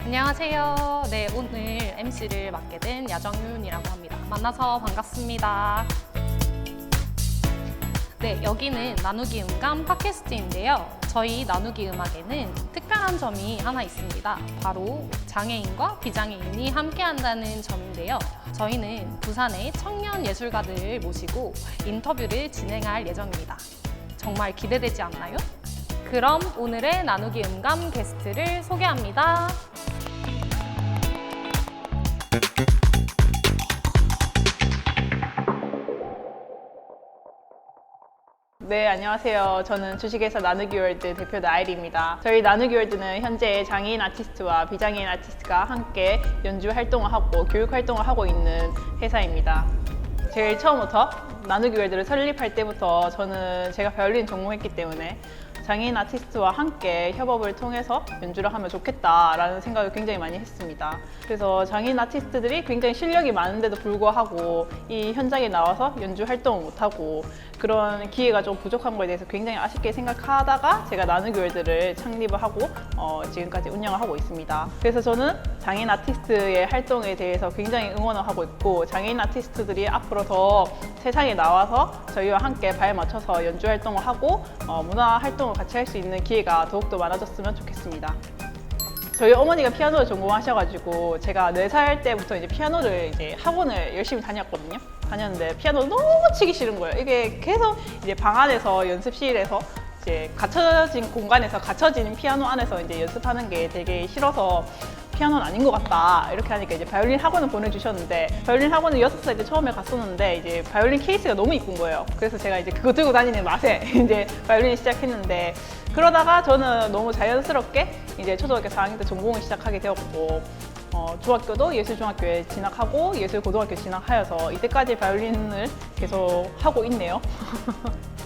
안녕하세요. 네, 오늘 MC를 맡게 된 야정윤이라고 합니다. 만나서 반갑습니다. 네, 여기는 나누기 음감 팟캐스트인데요. 저희 나누기 음악에는 특별한 점이 하나 있습니다. 바로 장애인과 비장애인이 함께 한다는 점인데요. 저희는 부산의 청년 예술가들을 모시고 인터뷰를 진행할 예정입니다. 정말 기대되지 않나요? 그럼 오늘의 나누기 음감 게스트를 소개합니다. 네, 안녕하세요. 저는 주식회사 나누기 월드 대표 나일입니다. 저희 나누기 월드는 현재 장애인 아티스트와 비장애인 아티스트가 함께 연주 활동을 하고 교육 활동을 하고 있는 회사입니다. 제일 처음부터 나누기 월드를 설립할 때부터 저는 제가 바이올린 전공했기 때문에 장애인 아티스트와 함께 협업을 통해서 연주를 하면 좋겠다라는 생각을 굉장히 많이 했습니다. 그래서 장애인 아티스트들이 굉장히 실력이 많은데도 불구하고 이 현장에 나와서 연주 활동을 못하고 그런 기회가 좀 부족한 거에 대해서 굉장히 아쉽게 생각하다가 제가 월드를 창립을 하고 어, 지금까지 운영을 하고 있습니다. 그래서 저는 장애인 아티스트의 활동에 대해서 굉장히 응원을 하고 있고 장애인 아티스트들이 앞으로 더 세상에 나와서 저희와 함께 발 맞춰서 연주 활동을 하고 어, 문화 활동을 같이 할 수 있는 기회가 더욱더 많아졌으면 좋겠습니다. 저희 어머니가 피아노를 전공하셔가지고 제가 4살 때부터 이제 피아노를 이제 학원을 열심히 다녔거든요. 다녔는데 피아노 너무 치기 싫은 거예요. 이게 계속 이제 방 안에서 연습실에서 이제 갇혀진 공간에서 갇혀진 피아노 안에서 이제 연습하는 게 되게 싫어서 피아노는 아닌 것 같다 이렇게 하니까 이제 바이올린 학원을 보내주셨는데 바이올린 학원을 여섯 살 때 처음에 갔었는데 이제 바이올린 케이스가 너무 이쁜 거예요. 그래서 제가 이제 그거 들고 다니는 맛에 이제 바이올린 시작했는데 그러다가 저는 너무 자연스럽게 이제 초등학교 4학년 때 전공을 시작하게 되었고 어, 중학교도 예술중학교에 진학하고 예술고등학교 진학하여서 이때까지 바이올린을 계속 하고 있네요.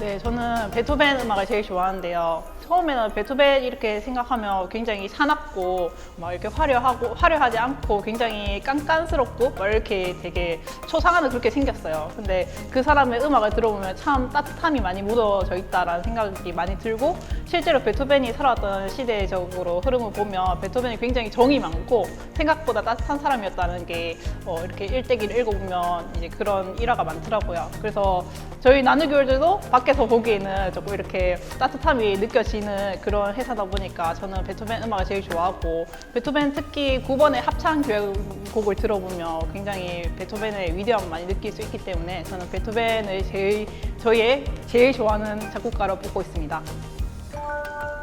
네, 저는 베토벤 음악을 제일 좋아하는데요. 처음에는 베토벤 이렇게 생각하면 굉장히 사납고 막 이렇게 화려하고 화려하지 않고 굉장히 깐깐스럽고 막 이렇게 되게 초상화는 그렇게 생겼어요. 근데 그 사람의 음악을 들어보면 참 따뜻함이 많이 묻어져 있다라는 생각이 많이 들고 실제로 베토벤이 살아왔던 시대적으로 흐름을 보면 베토벤이 굉장히 정이 많고 생각보다 따뜻한 사람이었다는 게 어, 이렇게 일대기를 읽어보면 이제 그런 일화가 많더라고요. 그래서 저희 나누교월들도 밖 에서 보기에는 조금 이렇게 따뜻함이 느껴지는 그런 회사다 보니까 저는 베토벤 음악을 제일 좋아하고 베토벤 특히 9번의 합창 교향곡을 들어보면 굉장히 베토벤의 위대함을 많이 느낄 수 있기 때문에 저는 베토벤을 제일 저의 제일 좋아하는 작곡가로 뽑고 있습니다.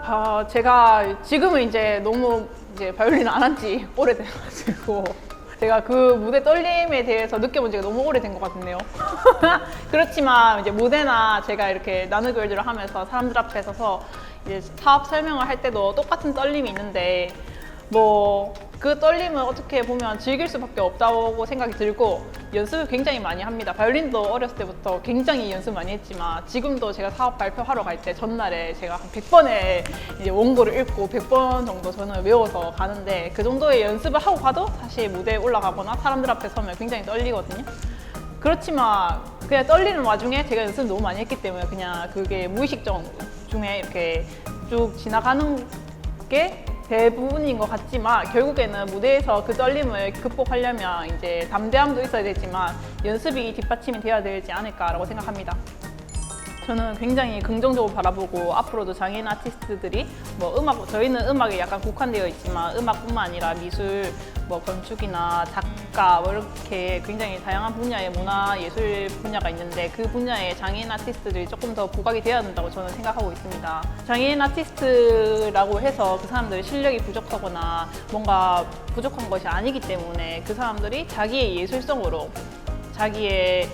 아, 제가 지금은 이제 너무 이제 바이올린 안 한 지 오래돼가지고 제가 그 무대 떨림에 대해서 느껴본 지가 너무 오래된 것 같네요. 그렇지만 이제 무대나 제가 이렇게 월드를 하면서 사람들 앞에 서서 이제 사업 설명을 할 때도 똑같은 떨림이 있는데 뭐 그 떨림은 어떻게 보면 즐길 수밖에 없다고 생각이 들고 연습을 굉장히 많이 합니다. 바이올린도 어렸을 때부터 굉장히 연습 많이 했지만 지금도 제가 사업 발표하러 갈 때 전날에 제가 한 100번의 이제 원고를 읽고 100번 정도 저는 외워서 가는데 그 정도의 연습을 하고 가도 사실 무대에 올라가거나 사람들 앞에 서면 굉장히 떨리거든요. 그렇지만 그냥 떨리는 와중에 제가 연습 너무 많이 했기 때문에 그냥 그게 무의식 적 중에 이렇게 쭉 지나가는 게 대부분인 것 같지만 결국에는 무대에서 그 떨림을 극복하려면 이제 담대함도 있어야 되지만 연습이 뒷받침이 되어야 되지 않을까라고 생각합니다. 저는 굉장히 긍정적으로 바라보고 앞으로도 장애인 아티스트들이 뭐 음악 저희는 음악에 약간 국한되어 있지만 음악뿐만 아니라 미술 뭐 건축이나 작가 뭐 이렇게 굉장히 다양한 분야의 문화 예술 분야가 있는데 그 분야에 장애인 아티스트들이 조금 더 부각이 되어야 된다고 저는 생각하고 있습니다. 장애인 아티스트라고 해서 그 사람들이 실력이 부족하거나 뭔가 부족한 것이 아니기 때문에 그 사람들이 자기의 예술성으로 자기의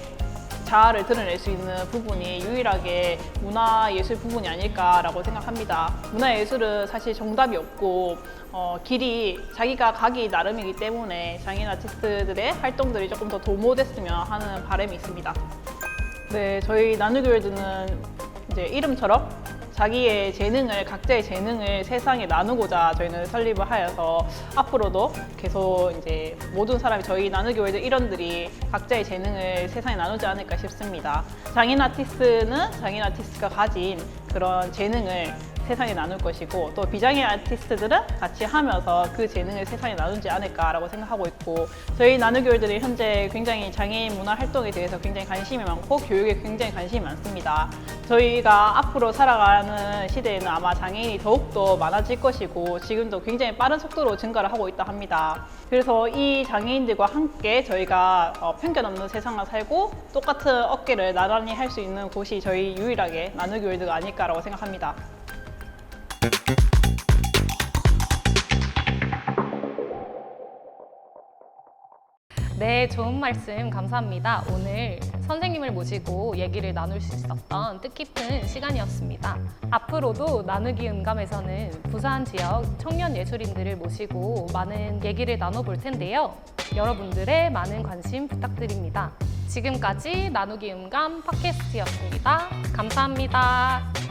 자아를 드러낼 수 있는 부분이 유일하게 문화예술 부분이 아닐까라고 생각합니다. 문화예술은 사실 정답이 없고 어, 길이 자기가 가기 나름이기 때문에 장애인 아티스트들의 활동들이 조금 더 도모됐으면 하는 바람이 있습니다. 네, 저희 나누교월드는 이제 이름처럼 자기의 재능을 각자의 재능을 세상에 나누고자 저희는 설립을 하여서 앞으로도 계속 이제 모든 사람이 저희 나누기 월드 일원들이 각자의 재능을 세상에 나누지 않을까 싶습니다. 장인 아티스트는 장인 아티스트가 가진 그런 재능을 세상에 나눌 것이고 또 비장애 아티스트들은 같이 하면서 그 재능을 세상에 나누지 않을까라고 생각하고 있고 저희 나누교회들이 현재 굉장히 장애인 문화 활동에 대해서 굉장히 관심이 많고 교육에 굉장히 관심이 많습니다. 저희가 앞으로 살아가는 시대에는 아마 장애인이 더욱더 많아질 것이고 지금도 굉장히 빠른 속도로 증가를 하고 있다 합니다. 그래서 이 장애인들과 함께 저희가 어, 편견 없는 세상을 살고 똑같은 어깨를 나란히 할 수 있는 곳이 저희 유일하게 나누교회드가 아닐 까라고 생각합니다. 네, 좋은 말씀 감사합니다. 오늘 선생님을 모시고 얘기를 나눌 수 있었던 뜻깊은 시간이었습니다. 앞으로도 나누기 음감에서는 부산 지역 청년 예술인들을 모시고 많은 얘기를 나눠볼 텐데요. 여러분들의 많은 관심 부탁드립니다. 지금까지 나누기 음감 팟캐스트였습니다. 감사합니다.